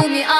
pull me up.